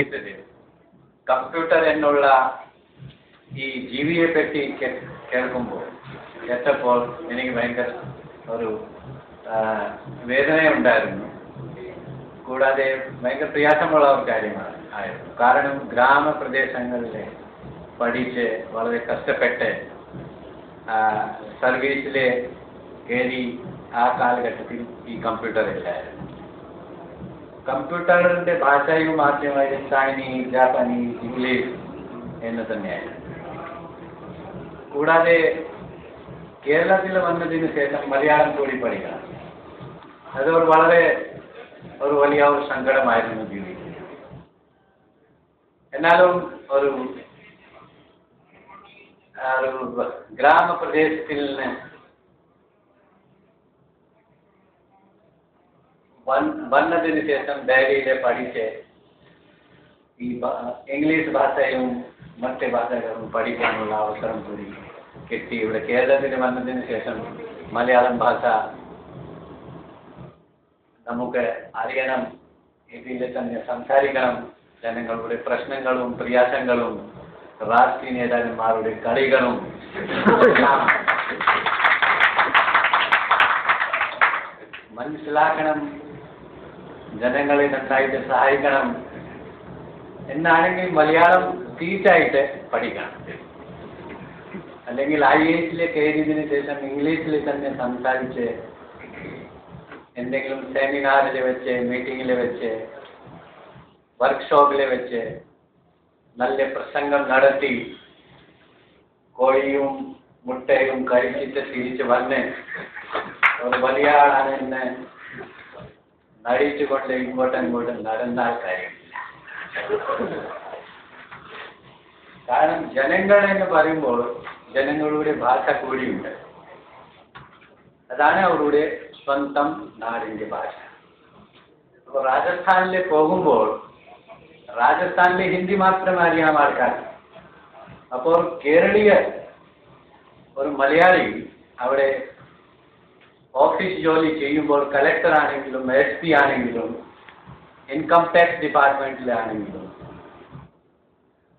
ഇത് കമ്പ്യൂട്ടർ എന്നുള്ള ഈ ജീവിയെ പറ്റി കേ- കേൾക്കുമ്പോൾ കേട്ടപ്പോൾ എനിക്ക് ഭയങ്കര ഒരു വേദനയുണ്ടായിരുന്നു. കൂടാതെ ഭയങ്കര പ്രയാസമുള്ള ഒരു കാര്യമാണ് ആയിരുന്നു. കാരണം ഗ്രാമപ്രദേശങ്ങളിൽ പഠിച്ച് വളരെ കഷ്ടപ്പെട്ട് സർവീസിലെ കയറി ആ കാലഘട്ടത്തിൽ ഈ കമ്പ്യൂട്ടർ ഇല്ലായിരുന്നു. കമ്പ്യൂട്ടറിന്റെ ഭാഷയും മാധ്യമമായി ചൈനീസ് ജാപ്പനീസ് ഇംഗ്ലീഷ് എന്ന് തന്നെയായിരുന്നു. കൂടാതെ കേരളത്തിൽ വന്നതിന് ശേഷം മലയാളം കൂടി പഠിക്കണം. അത് ഒരു വളരെ ഒരു വലിയ ഒരു സങ്കടമായിരുന്നു ജീവിതത്തിൽ. എന്നാലും ഒരു ഗ്രാമപ്രദേശത്തിൽ നിന്ന് വൻ- വന്നതിന് ശേഷം ഡയറിയിലെ പഠിച്ച് ഈ ഭ- ഇംഗ്ലീഷ് ഭാഷയും മറ്റ് ഭാഷകളും പഠിക്കാനുള്ള അവസരം കൂടി കിട്ടി ഇവിടെ കേരളത്തിൽ വന്നതിന് ശേഷം മലയാളം ഭാഷ നമുക്ക് അറിയണം ഇതിൽ തന്നെ സംസാരിക്കണം ജനങ്ങളുടെ പ്രശ്നങ്ങളും പ്രയാസങ്ങളും രാഷ്ട്രീയ നേതാക്കന്മാരുടെ കളികളും മനസ്സിലാക്കണം ജനങ്ങളെ നന്നായിട്ട് സഹായിക്കണം. എന്നാണെങ്കിൽ മലയാളം തീറ്റായിട്ട് പഠിക്കണം. അല്ലെങ്കിൽ ഐ എസിലെ കയറിയതിനു ശേഷം ഇംഗ്ലീഷിൽ തന്നെ സംസാരിച്ച് എന്തെങ്കിലും സെമിനാറിൽ വെച്ച് മീറ്റിങ്ങിൽ വെച്ച് വർക്ക്ഷോപ്പിൽ വെച്ച് നല്ല പ്രസംഗം നടത്തി കോഴിയും മുട്ടയും കഴിച്ചിട്ട് തിരിച്ച് വന്ന് ഒരു വലിയ ആളാണ് എന്ന് നടിച്ചുകൊണ്ട് ഇങ്ങോട്ടും ഇങ്ങോട്ടും നടന്നാൽ കാര്യമില്ല. കാരണം ജനങ്ങൾ എന്ന് പറയുമ്പോൾ ജനങ്ങളുടെ ഭാഷ കൂടിയുണ്ട്. അതാണ് അവരുടെ സ്വന്തം നാടിന്റെ ഭാഷ. അപ്പോൾ രാജസ്ഥാനിൽ പോകുമ്പോൾ രാജസ്ഥാനിലെ ഹിന്ദി മാത്രം അറിയാം ആൾക്കാർ. അപ്പോൾ കേരളീയ ഒരു മലയാളി അവിടെ ഓഫീസ് ജോലി ചെയ്യുമ്പോൾ കളക്ടർ ആണെങ്കിലും എസ് പി ആണെങ്കിലും ഇൻകം ടാക്സ് ഡിപ്പാർട്ട്മെന്റിലാണെങ്കിലും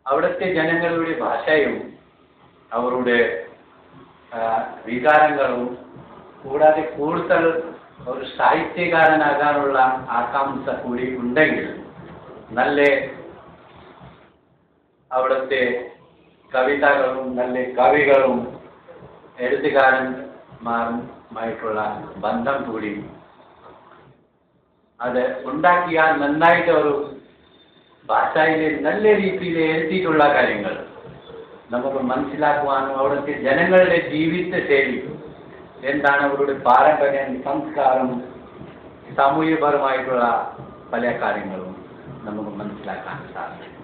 അവിടുത്തെ ജനങ്ങളുടെ ഭാഷയും അവരുടെ വികാരങ്ങളും കൂടാതെ കൂടുതൽ ഒരു സാഹിത്യകാരനാകാനുള്ള ആകാംക്ഷ കൂടി ഉണ്ടെങ്കിൽ നല്ല അവിടുത്തെ കവിതകളും നല്ല കവികളും എഴുത്തുകാരന്മാരുമായിട്ടുള്ള ബന്ധം കൂടി അത് ഉണ്ടാക്കിയാൽ നന്നായിട്ട് ഒരു ഭാഷയിൽ നല്ല രീതിയിൽ എഴുതിയിട്ടുള്ള കാര്യങ്ങൾ നമുക്ക് മനസ്സിലാക്കുവാനും അവിടുത്തെ ജനങ്ങളുടെ ജീവിത ശൈലി എന്താണ് അവരുടെ പാരമ്പര്യം സംസ്കാരം സാമൂഹ്യപരമായിട്ടുള്ള പല കാര്യങ്ങളും നമുക്ക് മനസ്സിലാക്കാൻ സാധിക്കും.